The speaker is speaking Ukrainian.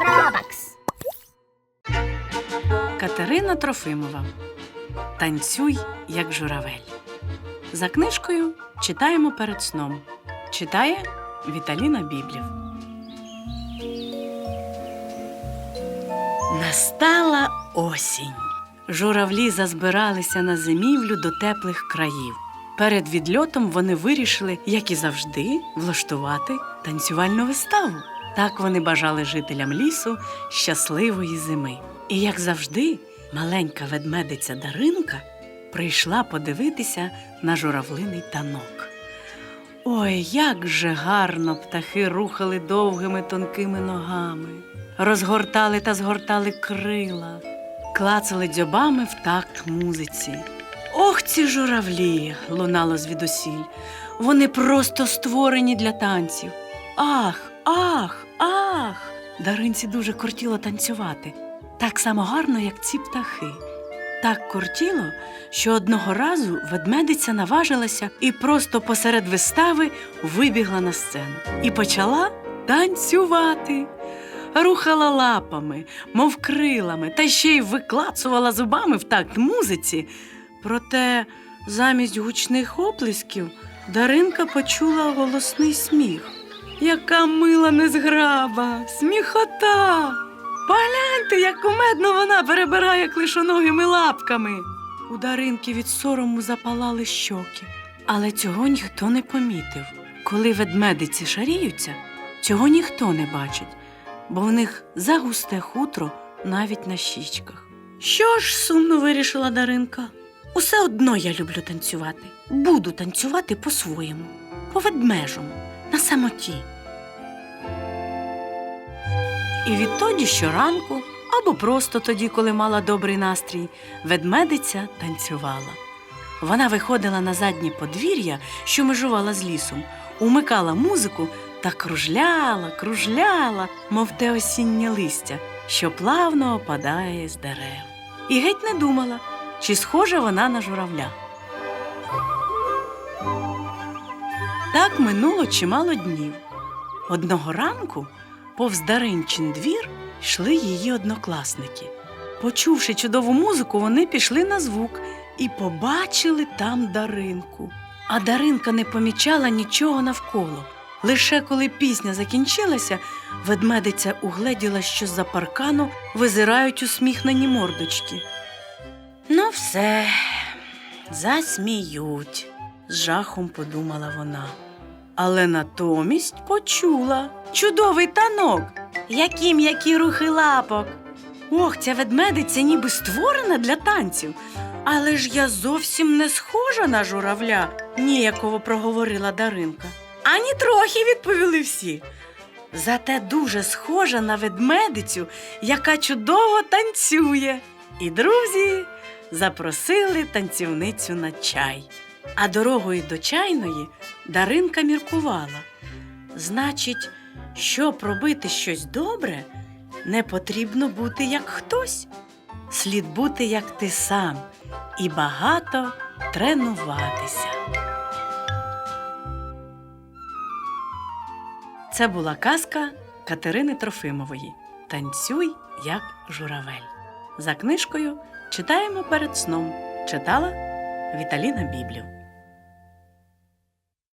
Робакс. Катерина Трофимова. Танцюй, як журавель. За книжкою читаємо перед сном. Читає Віталіна Біблів. Настала осінь. Журавлі зазбиралися на зимівлю до теплих країв. Перед відльотом вони вирішили, як і завжди, влаштувати танцювальну виставу. Так вони бажали жителям лісу щасливої зими. І як завжди, маленька ведмедиця Даринка прийшла подивитися на журавлиний танок. Ой, як же гарно птахи рухали довгими тонкими ногами, розгортали та згортали крила, клацали дзьобами в такт музиці. Ох, ці журавлі! лунало звідусіль. Вони просто створені для танців. Ах, ах, ах! Даринці дуже кортіло танцювати, так само гарно, як ці птахи. Так кортіло, що одного разу ведмедиця наважилася і просто посеред вистави вибігла на сцену і почала танцювати. Рухала лапами, мов крилами, та ще й виклацувала зубами в такт музиці. Проте замість гучних оплесків Даринка почула голосний сміх. Яка мила незграба, сміхота. Погляньте, як кумедно вона перебирає клишоногими лапками. У Даринки від сорому запалали щоки, але цього ніхто не помітив. Коли ведмедиці шаріються, цього ніхто не бачить, бо в них загусте хутро навіть на щічках. Що ж, сумно вирішила Даринка. Усе одно я люблю танцювати. Буду танцювати по-своєму, по ведмежому, на самоті. І відтоді щоранку, або просто тоді, коли мала добрий настрій, ведмедиця танцювала. Вона виходила на заднє подвір'я, що межувала з лісом, умикала музику та кружляла, кружляла, мов те осіннє листя, що плавно опадає з дерев. І геть не думала, чи схожа вона на журавля. Так минуло чимало днів. Одного ранку повз Даринчин двір йшли її однокласники. Почувши чудову музику, вони пішли на звук і побачили там Даринку. А Даринка не помічала нічого навколо. Лише коли пісня закінчилася, ведмедиця угледіла, що з-за паркану визирають усміхнені мордочки. Ну, все, засміють, з жахом подумала вона. Але натомість почула чудовий танок, які м'які рухи лапок. Ох, ця ведмедиця ніби створена для танців. Але ж я зовсім не схожа на журавля, ніяково проговорила Даринка. Ані трохи відповіли всі. Зате дуже схожа на ведмедицю, яка чудово танцює. І друзі запросили танцівницю на чай. А дорогою до чайної Даринка міркувала. Значить, щоб робити щось добре, не потрібно бути як хтось. Слід бути як ти сам і багато тренуватися. Це була казка Катерини Трофимової Танцюй як журавель. За книжкою читаємо перед сном. Читала Віталіна Біблів.